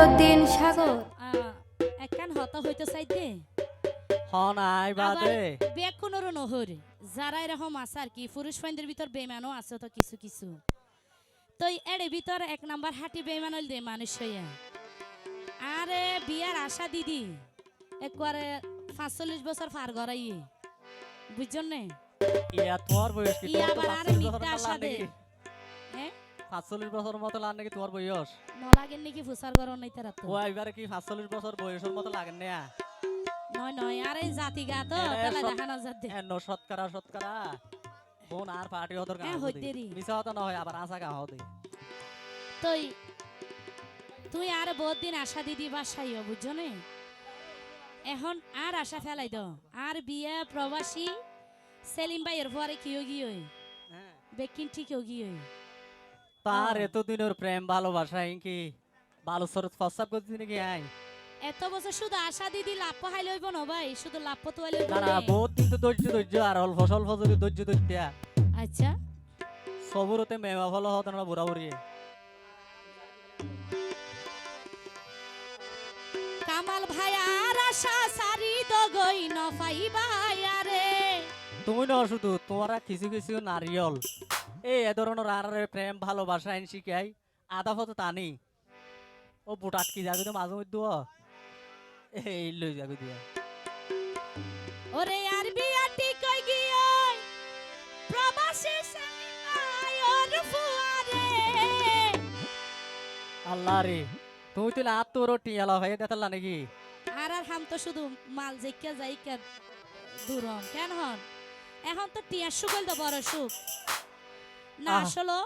মইনুদ্দিন সাগর। একখান হতা হইতে চাইতে। হনাই বাদে। বেগ কোনোরও নহর যারা এরকম আছে আর কি পুরুষ ফাইন্দের ভিতর বেমানও আছে তো কিছু কিছু। তো এর ভিতর এক নাম্বার হাঁটি বেমান হইল দে মানুষ হইয়া আরে বিয়ার আশা দিদি একবারে পাঁচচল্লিশ বছর পার গড়াই বুঝছেন নে ইয়া তোমার বয়স কি ইয়া আবার আরে মিথ্যা আশা দে। হ্যাঁ 45 বছর মতো লাগে নাকি তোমার বয়স? নাকি ফুসার গরম নাই তারা তো। ও এবারে কি 45 বছর বয়সের মতো না? নয় নয় আরে জাতি গা তো তাহলে দেখানো যাতে ন শতকরা বোন আর পার্টি হ্যাঁ। মিছা হতো না হয় আবার আশা গা হতে তুই তুই আর বহুত দিন আশা দিদি বাসাইও বুঝছ নে? এখন আর আশা ফেলাই দাও আর বিয়ে প্রবাসী সেলিম ভাইয়ের পরে কিও গিয়ে। বেকিন ঠিকও গিয়ে। তার ও। এতদিনের প্রেম ভালোবাসা কি? ভালো সরত ফসাব করছি নাকি? আই এত বছর শুধু আশা দিদি লাভ পাহাই লইব না ভাই? শুধু লাভ তো লইব না না বহুত দিন তো ধৈর্য ধৈর্য আর অল্প স্বল্প যদি ধৈর্য ধৈর্য আচ্ছা। সবরতে মেওয়া ফল হতো না বুড়া বুড়ি কামাল ভাই আর আশা সারি দগই ন পাইবাই আরে তুমি না শুধু তোমারা কিছু কিছু নারিয়ল। এই এ ধরনের আর প্রেম ভালোবাসা আইন শিখাই আধা ফটো টানি ও বুটাত কি যাবে তো মাঝে মধ্যে। এই লই যাবে দিয়া। ওরে আর বিয়া টিকই গিয়ে প্রবাসী ওর ফুয়ারে। আল্লাহ রে তুমি তো লাত তোর টিয়ালা ভাই দেখালা নাকি? আর আর হাম তো শুধু মাল জাইকা জাইকা দূরন কেন হন? এখন তো টিয়া সুগল তো বড় সুখ। না। আসলো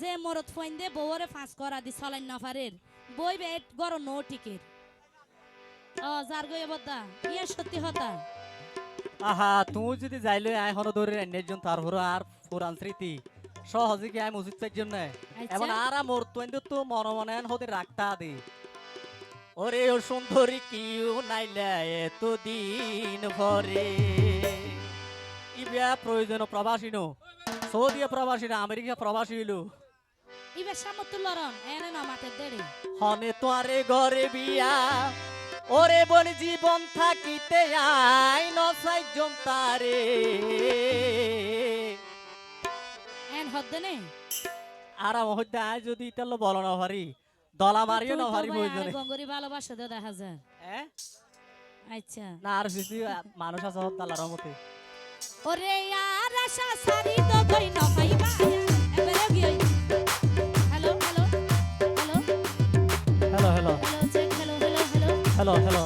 যে মরত ফইন দে বউরে ফাঁস করা দি চলাইন না পারের বই বে গর নো টিকের। ও যার বদা ইয়া সত্যি হতা। আহা যদি যাইলে আই হনো ধরে একজন তার হরো আর পুরান স্মৃতি। সহজে কি আই মুসিদ চাই জন্য? এমন আর মোর তো তো মনে মনে হতে রাখতা দি। ওরে ও সুন্দরী কিউ নাইলে এতদিন ভরে। ইবিয়া প্রয়োজন প্রবাসী নো না আমেরিকা প্রবাসী হইল। ইবে সামত লরন এনে না মাতে দেড়ে হনে তোয়ারে ঘরে বিয়া ওরে বন জীবন থাকিতে আই নসাই জমতারে এন হদ্দে নে আর মহদ্দা আই যদি ইতালো বল না ভারি দলা মারিও না ভারি প্রয়োজনে গঙ্গরি ভালোবাসা দে দেখা যায়। হ্যাঁ? আচ্ছা। না আর বেশি মানুষ আছে হত্যালার মতে ওরে আর আশা সারি তো কই ন পাইবা এবারে গিয়ে hello hello hello. Hello hello. Hello hello hello hello. Hello hello.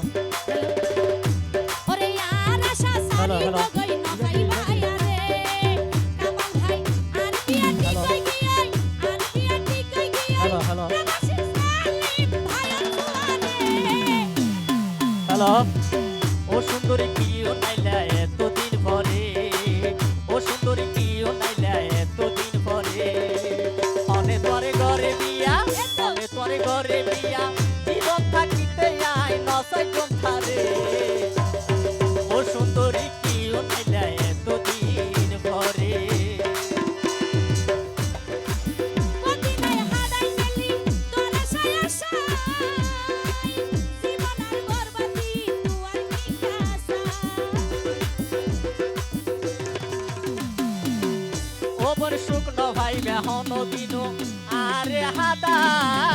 শুকনো ভাই বেহন দিন। আরে হাদাই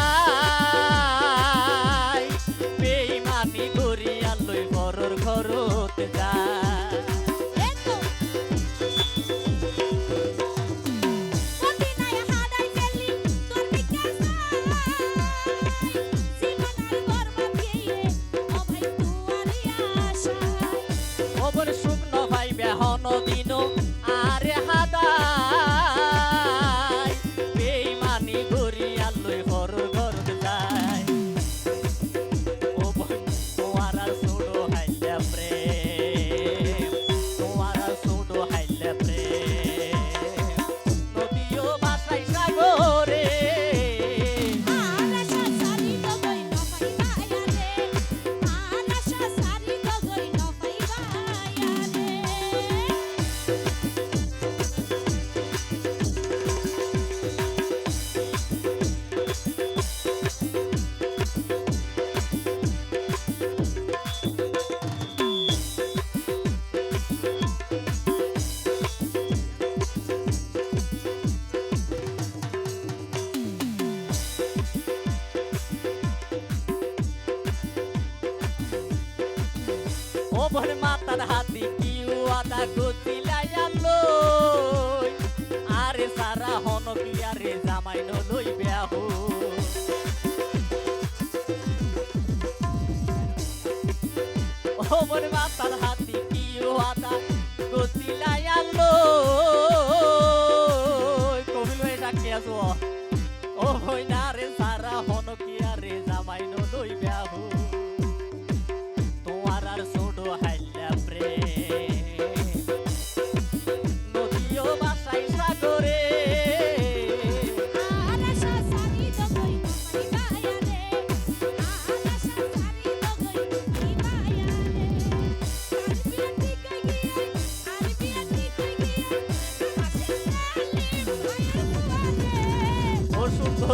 ও বলে মাতার হাতি কি আদা গতিলাই আনলো আরে সারা হন কি আরে জামাই নলই ব্যাহ ও বলে মাতার হাতি কি আদা গতিলাই আনলো কবিল হয়ে ডাকি আছো? ও হই না।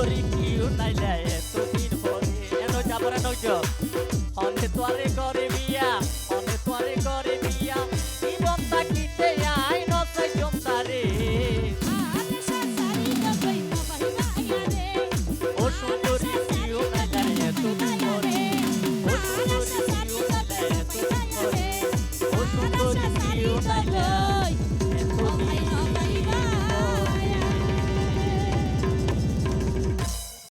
গরিব কিউ নাইলে এতদিন পরে। এত যাবরা নইছ অনে তোয়ারে করে বিয়া অনে করে বিয়া